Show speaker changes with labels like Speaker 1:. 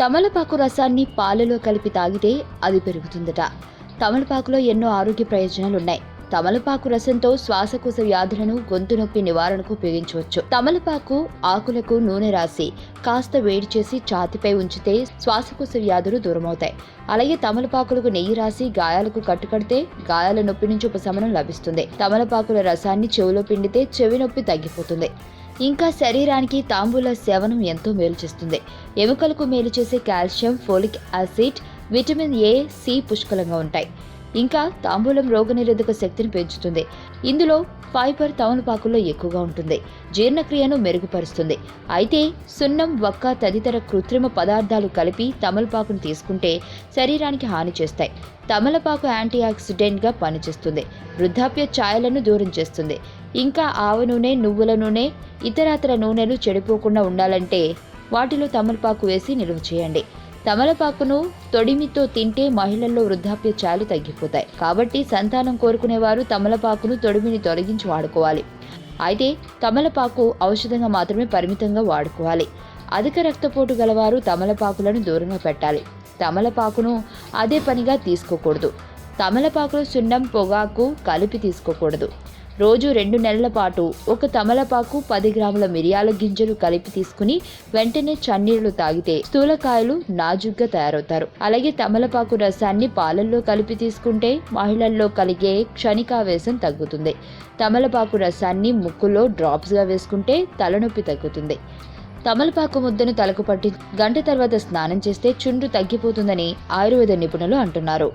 Speaker 1: తమలపాకు రసాన్ని పాలలో కలిపి తాగితే అది పెరుగుతుందట. తమలపాకులో ఎన్నో ఆరోగ్య ప్రయోజనాలు ఉన్నాయి తమలపాకు రసంతో శ్వాసకోశ వ్యాధులను గొంతు నొప్పి నివారణకు ఉపయోగించవచ్చు. తమలపాకు ఆకులకు నూనె రాసి కాస్త వేడి చేసి ఛాతిపై ఉంచితే శ్వాసకోశ వ్యాధులు దూరమవుతాయి. అలాగే తమలపాకులకు నెయ్యి రాసి గాయాలకు కట్టుకడితే గాయాల నొప్పి నుంచి ఉపశమనం లభిస్తుంది. తమలపాకుల రసాన్ని చెవిలో పిండితే చెవి నొప్పి తగ్గిపోతుంది. ఇంకా శరీరానికి తాంబూల సేవనం ఎంతో మేలు చేస్తుంది. ఎముకలకు మేలు చేసే calcium folic acid vitamin A C పుష్కలంగా ఉంటాయి. ఇంకా తాంబూలం రోగనిరోధక శక్తిని పెంచుతుంది. ఇందులో ఫైబర్ తమలపాకుల్లో ఎక్కువగా ఉంటుంది. జీర్ణక్రియను మెరుగుపరుస్తుంది. అయితే సున్నం వక్క తదితర కృత్రిమ పదార్థాలు కలిపి తమలపాకును తీసుకుంటే శరీరానికి హాని చేస్తాయి. తమలపాకు యాంటీ ఆక్సిడెంట్గా పనిచేస్తుంది. వృద్ధాప్య ఛాయలను దూరం చేస్తుంది. ఇంకా ఆవ నూనె నువ్వుల నూనె ఇతరతర నూనెలు చెడిపోకుండా ఉండాలంటే వాటిలో తమలపాకు వేసి నిల్వ చేయండి. తమలపాకును తొడిమితో తింటే మహిళల్లో వృద్ధాప్య చాలు తగ్గిపోతాయి. కాబట్టి సంతానం కోరుకునేవారు తమలపాకును తొడిమిని తొలగించి వాడుకోవాలి. అయితే తమలపాకు ఔషధంగా మాత్రమే పరిమితంగా వాడుకోవాలి. అధిక రక్తపోటు గలవారు తమలపాకులను దూరంగా పెట్టాలి. తమలపాకును అదే పనిగా తీసుకోకూడదు. తమలపాకులో సున్నం పొగాకు కలిపి తీసుకోకూడదు. రోజు రెండు నెలల పాటు ఒక తమలపాకు పది గ్రాముల మిరియాల గింజలు కలిపి తీసుకుని వెంటనే చన్నీళ్ళు తాగితే స్థూలకాయలు నాజుగ్గా తయారవుతారు. అలాగే తమలపాకు రసాన్ని పాలల్లో కలిపి తీసుకుంటే మహిళల్లో కలిగే క్షణికావేశం తగ్గుతుంది. తమలపాకు రసాన్ని ముక్కులో డ్రాప్స్గా వేసుకుంటే తలనొప్పి తగ్గుతుంది. తమలపాకు ముద్దను తలకు పట్టి గంట తర్వాత స్నానం చేస్తే చుండ్రు తగ్గిపోతుందని ఆయుర్వేద నిపుణులు అంటున్నారు.